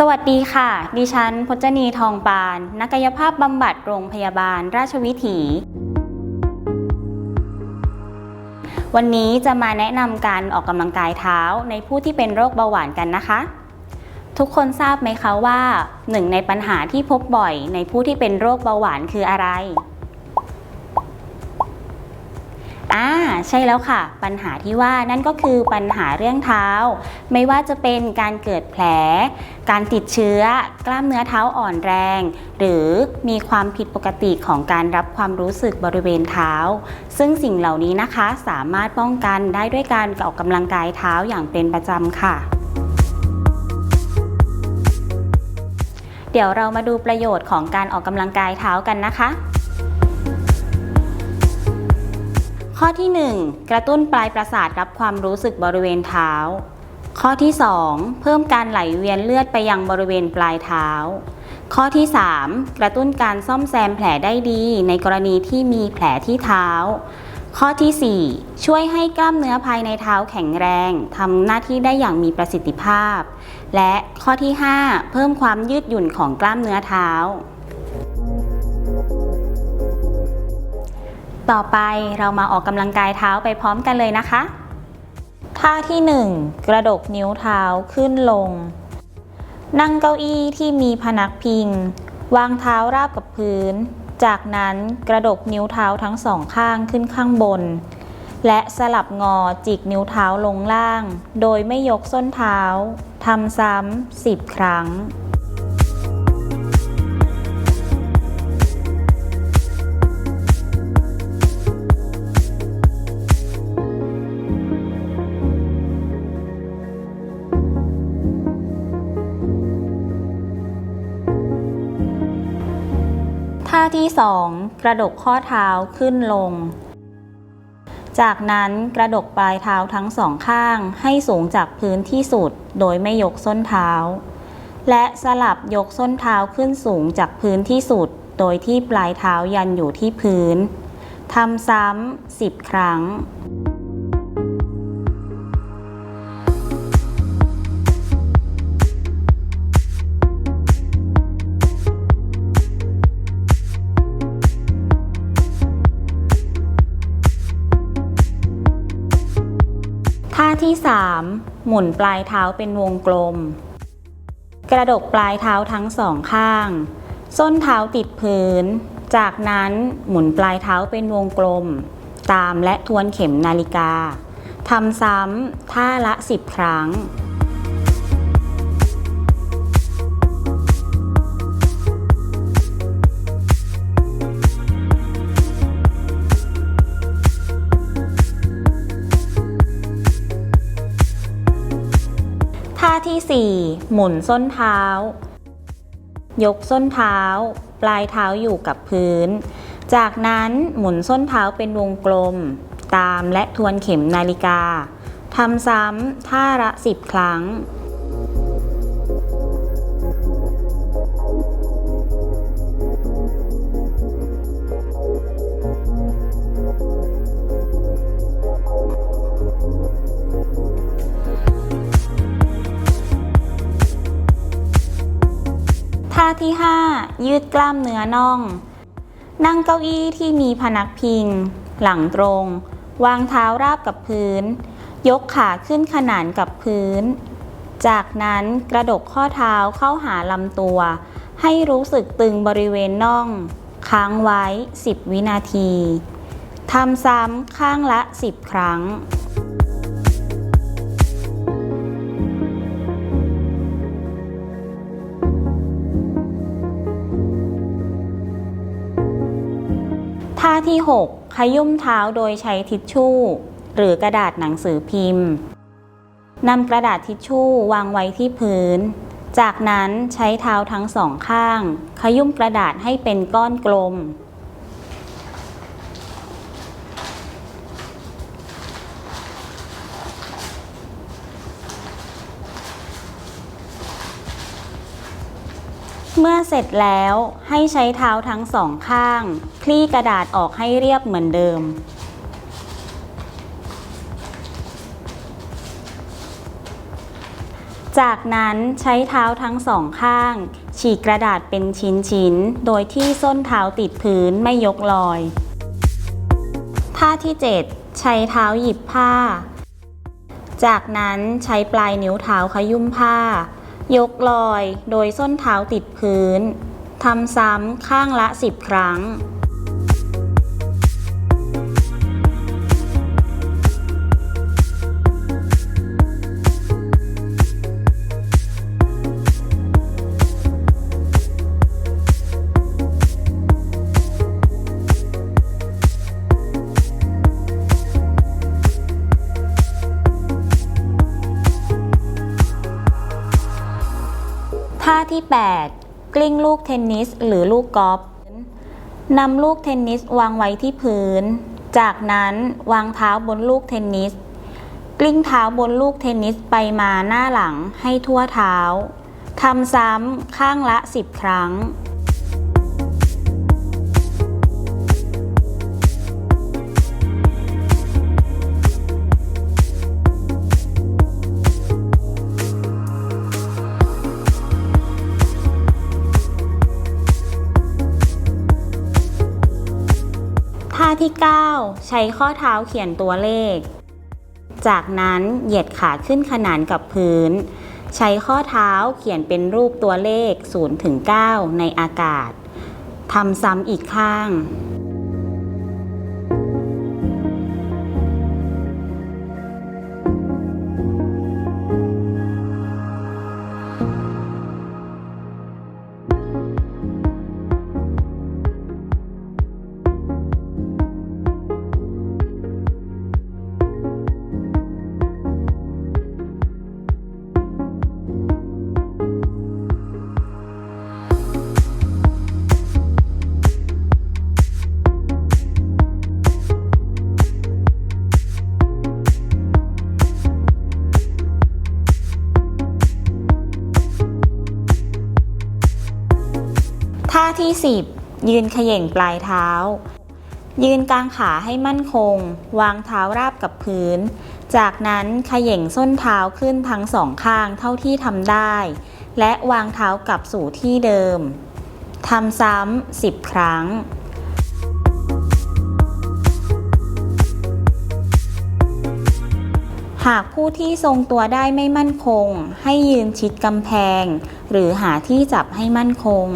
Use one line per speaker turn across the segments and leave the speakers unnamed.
สวัสดีค่ะ ดิฉันพจนีทองปาน นักกายภาพบำบัดโรงพยาบาลราชวิถี วันนี้จะมาแนะนำการออกกำลังกายเท้าในผู้ที่เป็นโรคเบาหวานกันนะคะ ทุกคนทราบไหมคะว่าหนึ่งในปัญหาที่พบบ่อยในผู้ที่เป็นโรคเบาหวานคืออะไร อ่าใช่แล้วค่ะ ปัญหาที่ว่านั่นก็คือปัญหาเรื่องเท้า ไม่ว่าจะเป็นการเกิดแผล การติดเชื้อ กล้ามเนื้อเท้าอ่อนแรง หรือมีความผิดปกติของการรับความรู้สึกบริเวณเท้า ซึ่งสิ่งเหล่านี้นะคะสามารถป้องกันได้ด้วยการออกกำลังกายเท้าอย่างเป็นประจำค่ะเดี๋ยวเรามาดูประโยชน์ของการออกกำลังกายเท้ากันนะคะ ข้อที่ 1 กระตุ้นปลายประสาทรับความรู้สึกบริเวณเท้า ข้อที่ 2 เพิ่มการไหลเวียนเลือดไปยังบริเวณปลายเท้า ข้อที่ 3 กระตุ้นการซ่อมแซมแผลได้ดีในกรณีที่มีแผลที่เท้า ข้อที่ 4 ช่วยให้กล้ามเนื้อภายในเท้าแข็งแรงทำหน้าที่ได้อย่างมีประสิทธิภาพ และข้อที่ 5 เพิ่มความยืดหยุ่นของกล้ามเนื้อเท้า ต่อไปเรามาออกกำลังกายเท้าไปพร้อมกันเลยนะคะ ท่าที่ 1 กระดกนิ้วเท้าขึ้นลง นั่งเก้าอี้ที่มีพนักพิง วางเท้าราบกับพื้น จากนั้นกระดกนิ้วเท้าทั้งสองข้างขึ้นข้างบน และสลับงอจิกนิ้วเท้าลงล่าง โดยไม่ยกส้นเท้าทำซ้ำ10 ครั้ง ท่าที่ 2 กระดกข้อเท้าขึ้นลง จากนั้นกระดกปลายเท้าทั้งสองข้างให้สูงจากพื้นที่สุดโดยไม่ยกส้นเท้า และสลับยกส้นเท้าขึ้นสูงจากพื้นที่สุดโดยที่ปลายเท้ายันอยู่ที่พื้นทำซ้ำ10 ครั้ง ท่าที่ 3 หมุนปลายเท้าเป็นวงกลม กระดกปลายเท้าทั้งสองข้าง ส้นเท้าติดพื้น จากนั้นหมุนปลายเท้าเป็นวงกลม ตามและทวนเข็มนาฬิกาทำซ้ำท่าละ 10 ครั้ง ที่ 4 หมุนส้นเท้า ยกส้นเท้า ปลายเท้าอยู่กับพื้น จากนั้นหมุนส้นเท้าเป็นวงกลม ตามและทวนเข็มนาฬิกาทำซ้ำท่าละ 10 ครั้ง ท่าที่ 5 ยืดกล้ามเนื้อน่อง นั่งเก้าอี้ที่มีพนักพิง หลังตรง วางเท้าราบกับพื้น ยกขาขึ้นขนานกับพื้น จากนั้นกระดกข้อเท้าเข้าหาลำตัว ให้รู้สึกตึงบริเวณน่อง ค้างไว้ 10 วินาทีทำซ้ำข้างละ 10 ครั้ง ท่าที่ 6 ขยุ่มเท้าโดยใช้ทิชชู่ หรือกระดาษหนังสือพิมพ์นำกระดาษทิชชู่วางไว้ที่พื้น จากนั้นใช้เท้าทั้งสองข้าง ขยุ่มกระดาษให้เป็นก้อนกลม เมื่อเสร็จแล้วให้ใช้เท้าทั้งสองข้าง คลี่กระดาษออกให้เรียบเหมือนเดิม จากนั้นใช้เท้าทั้งสองข้าง ฉีกกระดาษเป็นชิ้นๆ โดยที่ส้นเท้าติดพื้นไม่ยกลอย ท่าที่ 7 ใช้เท้าหยิบผ้า จากนั้นใช้ปลายนิ้วเท้าขยุ่มผ้า ยกลอยโดยส้นเท้าติดพื้นทำซ้ำข้างละ 10 ครั้ง ท่าที่ 8 กลิ้งลูกเทนนิสหรือลูกกอล์ฟนำลูกเทนนิสวางไว้ที่พื้น จากนั้นวางเท้าบนลูกเทนนิส กลิ้งเท้าบนลูกเทนนิสไปมาหน้าหลังให้ทั่วเท้าทำซ้ำข้างละ 10 ครั้งาที่ 9 ใช้ข้อเท้าเขียนตัวเลข จากนั้นเหยียดขาขึ้นขนานกับพื้น ใช้ข้อเท้าเขียนเป็นรูปตัวเลข0ถึง9ในอากาศทำซ้ำอีกข้าง ที่ 10 ยืนเขย่งปลายเท้า ยืนกลางขาให้มั่นคง วางเท้าราบกับพื้น จากนั้นเขย่งส้นเท้าขึ้นทั้งสองข้างเท่าที่ทำได้ และวางเท้ากลับสู่ที่เดิมทำซ้ำ10 ครั้งหากผู้ที่ทรงตัวได้ไม่มั่นคง ให้ยืนชิดกำแพง หรือหาที่จับให้มั่นคง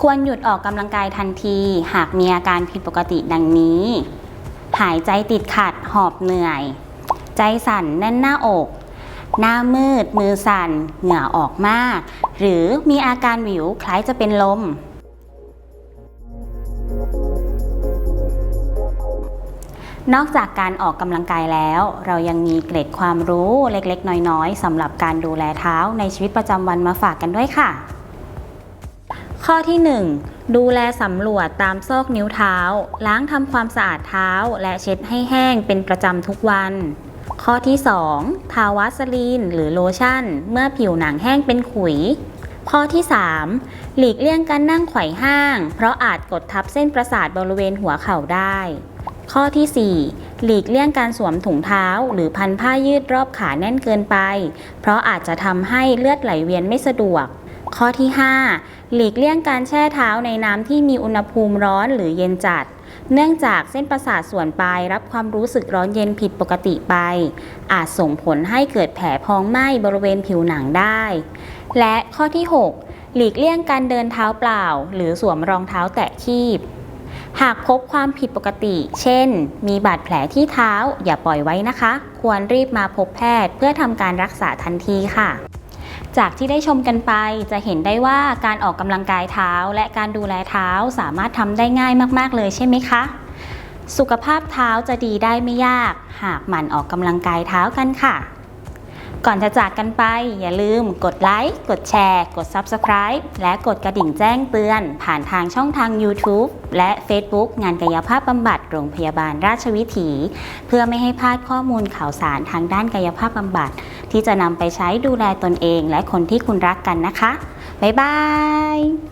ควรหยุดออกกำลังกายทันที หากมีอาการผิดปกติดังนี้ หายใจติดขัด หอบเหนื่อย ใจสั่นแน่นหน้าอก หน้ามืด มือสั่น เหงื่อออกมาก หรือมีอาการหวิวคล้ายจะเป็นลม นอกจากการออกกำลังกายแล้ว เรายังมีเกร็ดความรู้เล็กๆ น้อยๆสำหรับการดูแลเท้าในชีวิตประจำวันมาฝากกันด้วยค่ะ ข้อที่ 1 ดูแลสำรวจตามซอกนิ้วเท้า ล้างทำความสะอาดเท้า และเช็ดให้แห้งเป็นประจำทุกวัน ข้อที่ 2 ทาวัสลีน หรือโลชั่น เมื่อผิวหนังแห้งเป็นขุย ข้อที่ 3 หลีกเลี่ยงการนั่งไขว่ห้าง เพราะอาจกดทับเส้นประสาทบริเวณหัวเข่าได้ ข้อที่ 4 หลีกเลี่ยงการสวมถุงเท้า หรือพันผ้ายืดรอบขาแน่นเกินไป เพราะอาจจะทำให้เลือดไหลเวียนไม่สะดวก ข้อที่ 5 หลีกเลี่ยงการแช่เท้าในน้ำที่มีอุณหภูมิร้อนหรือเย็นจัด เนื่องจากเส้นประสาทส่วนปลายรับความรู้สึกร้อนเย็นผิดปกติไป อาจส่งผลให้เกิดแผลพองไหม้บริเวณผิวหนังได้ และข้อที่ 6 หลีกเลี่ยงการเดินเท้าเปล่า หรือสวมรองเท้าแตะคีบ หากพบความผิดปกติ เช่น มีบาดแผลที่เท้า อย่าปล่อยไว้นะคะ ควรรีบมาพบแพทย์เพื่อทำการรักษาทันทีค่ะ จากที่ได้ชมกันไปจะเห็นได้ว่าการออกกำลังกายเท้า และการดูแลเท้าสามารถทำได้ง่ายมาก ๆ เลยใช่ไหมคะ สุขภาพเท้าจะดีได้ไม่ยาก หากหมั่นออกกำลังกายเท้ากันค่ะ ก่อนจะจากกันไป อย่าลืมกดไลค์ กดแชร์ กด Subscribe และกดกระดิ่งแจ้งเตือน ผ่านทางช่องทาง YouTube และ Facebook งานกายภาพบำบัดโรงพยาบาลราชวิถี เพื่อไม่ให้พลาดข้อมูลข่าวสารทางด้านกายภาพบำบัด ที่จะนำไปใช้ดูแลตนเองและคนที่คุณรักกันนะคะ บ๊ายบาย